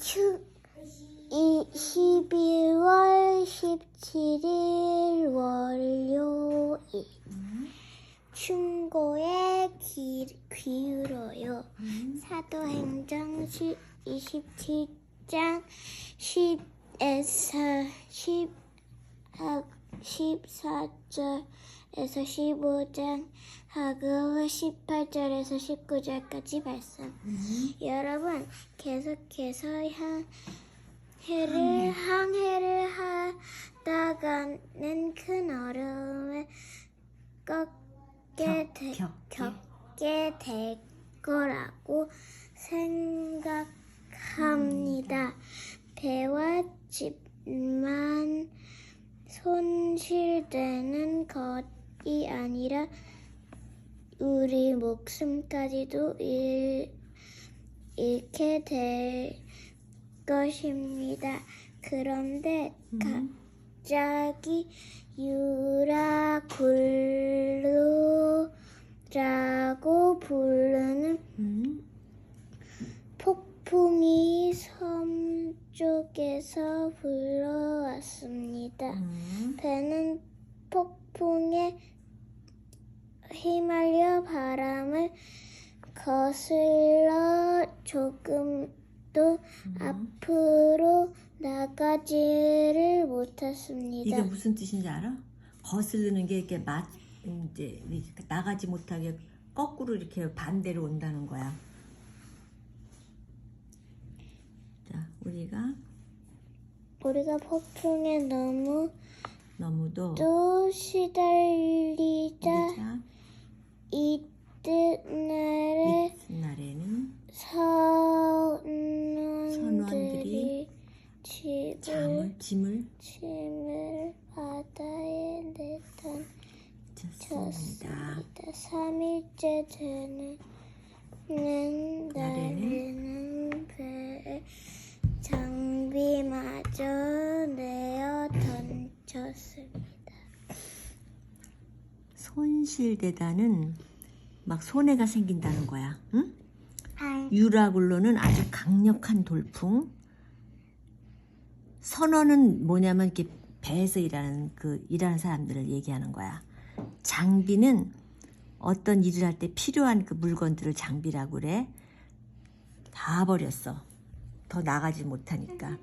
추, 이 12월 17일 월요일 충고에 기, 기울어요. 사도행전 27장 10에서 10, 14절에서 15장 하고 18절에서 19절까지 말씀. 여러분 계속해서 향 해를 항해를 하다가는 큰 어려움을 겪게 되, 겪- 겪게 될 거라고 생각합니다. 배와 집만 손실되는 것 이 아니라 우리 목숨까지도 잃, 잃게 될 것입니다. 그런데 갑자기 유라굴루라고 부르는 음. 폭풍이 섬 쪽에서 불러왔습니다. 음. 배는 폭풍에 휘말려 바람을 거슬러 조금도 앞으로 나가지를 못했습니다. 이게 무슨 뜻인지 알아? 거스르는 게 이렇게 맛 이제 나가지 못하게 거꾸로 이렇게 반대로 온다는 거야. 자, 우리가 우리가 폭풍에 너무 너무도 또 시달리자 우리가 이튿날에 날에는 선원들이 선원들이 집을 잠을 짐을 짐을 바다에 내던. 쳤습니다. 3일째 되는 는 날에는 배에 장비마저 내어 던졌습니다. 손실되다는 막 손해가 생긴다는 거야. 응? 유라굴로는 아주 강력한 돌풍. 선어는 뭐냐면 이렇게 배에서 일하는 그 일하는 사람들을 얘기하는 거야. 장비는 어떤 일을 할 때 필요한 그 물건들을 장비라고 그래. 다 버렸어. 더 나가지 못하니까.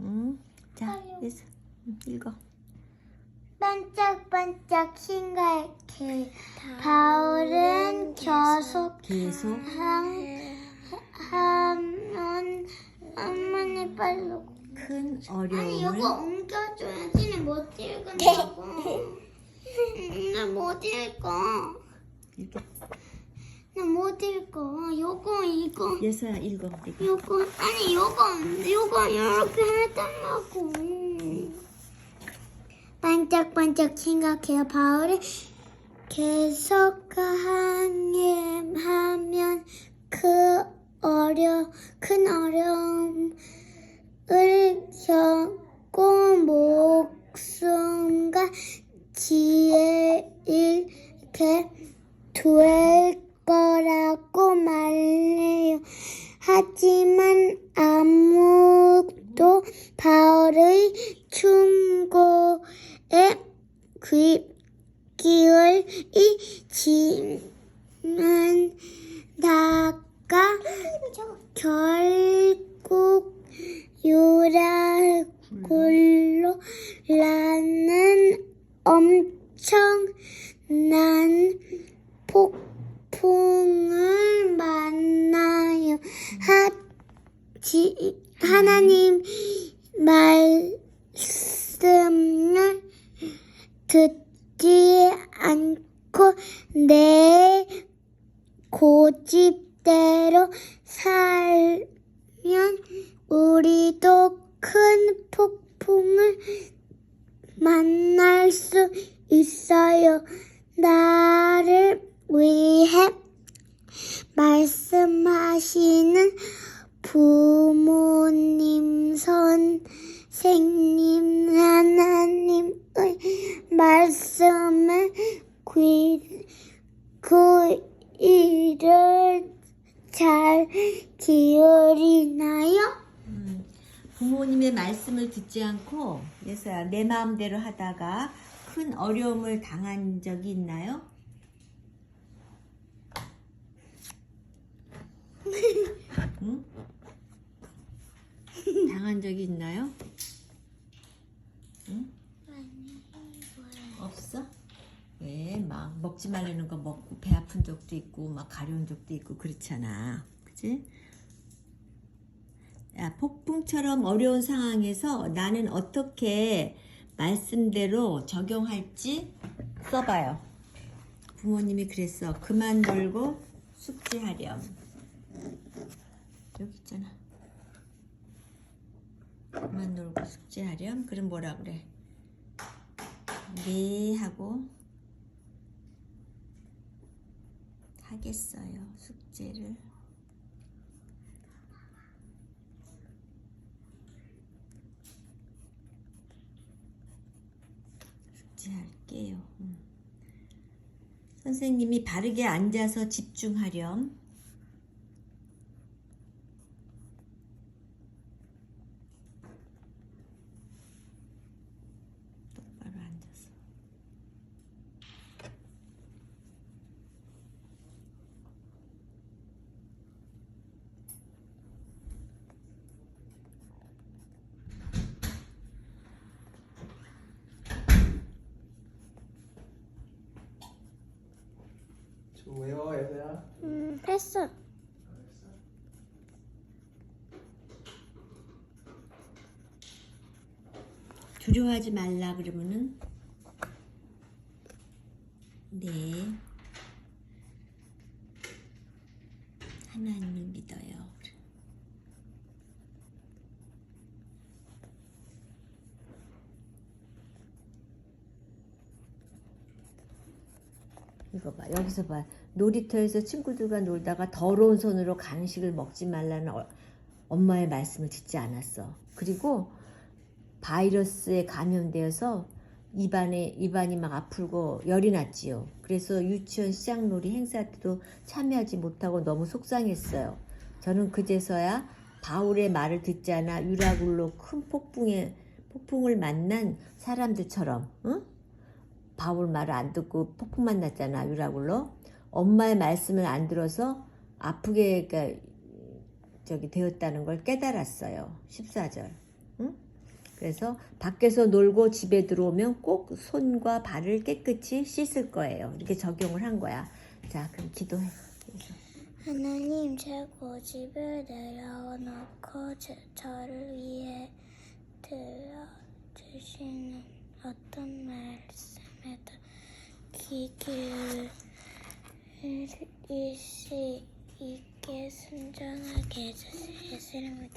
응? 자, 읽어. 반짝반짝 흰갈길 바울은 계속 계속 하면 어머니 빨리 큰 아니 이거 어려움을 옮겨줘야지 못 읽은다고 나못 읽어 읽어. 나못 읽어 요거 이거 예서야 읽어. 읽어. 요거 아니 요거 요거 이렇게 해달라고 반짝반짝 생각해요 바울이 계속 항해하면 그 어려 큰 어려움을 겪고 목숨과 지혜 잃게 될 거라고 말해요. 하지만 아무도 바울의 귀, 기울이지만 다가 결국 유라굴로 라는 엄청난 폭풍을 만나요. 하지, 하나님 말씀을 듣지 않고 내 고집대로 살면 우리도 큰 폭풍을 만날 수 있어요. 나를 위해 말씀하시는 부모님, 선생님, 하나님의 말씀을 귀, 그 일을 잘 기울이나요? 음, 부모님의 말씀을 듣지 않고 예서야 내 마음대로 하다가 큰 어려움을 당한 적이 있나요? 응? 당한 적이 있나요? 응? 없어? 왜? 막 먹지 말라는 거 먹고 배 아픈 적도 있고 막 가려운 적도 있고 그렇잖아. 그치? 야, 폭풍처럼 어려운 상황에서 나는 어떻게 말씀대로 적용할지 써봐요. 부모님이 그랬어. 그만 놀고 숙제하렴. 여기 있잖아. 그만 놀고 숙제하렴. 그럼 뭐라 그래? 네 하고 하겠어요. 숙제를. 숙제할게요. 음. 선생님이 바르게 앉아서 집중하렴. 좀 외워 얘들아 음, 했어. 두려워하지 말라 그러면은 네 하나님을 믿어요. 이거 봐 여기서 봐 놀이터에서 친구들과 놀다가 더러운 손으로 간식을 먹지 말라는 어- 엄마의 말씀을 듣지 않았어. 그리고 바이러스에 감염되어서 입안에 입안이 막 아프고 열이 났지요. 그래서 유치원 시장놀이 행사 때도 참여하지 못하고 너무 속상했어요. 저는 그제서야 바울의 말을 듣지 않아 유라굴로 큰 폭풍에 폭풍을 만난 사람들처럼 응? 바울 말을 안 듣고 폭풍 만났잖아 유라굴로 엄마의 말씀을 안 들어서 아프게 그러니까 저기 되었다는 걸 깨달았어요. 14절. 응? 그래서 밖에서 놀고 집에 들어오면 꼭 손과 발을 깨끗이 씻을 거예요. 이렇게 적용을 한 거야. 자, 그럼 기도해. 하나님 제 고집을 내려놓고 제, 저를 위해 들려주시는 어떤 말씀에도 귀 기울 일수 있게 순종하게 해주세요. 예수님을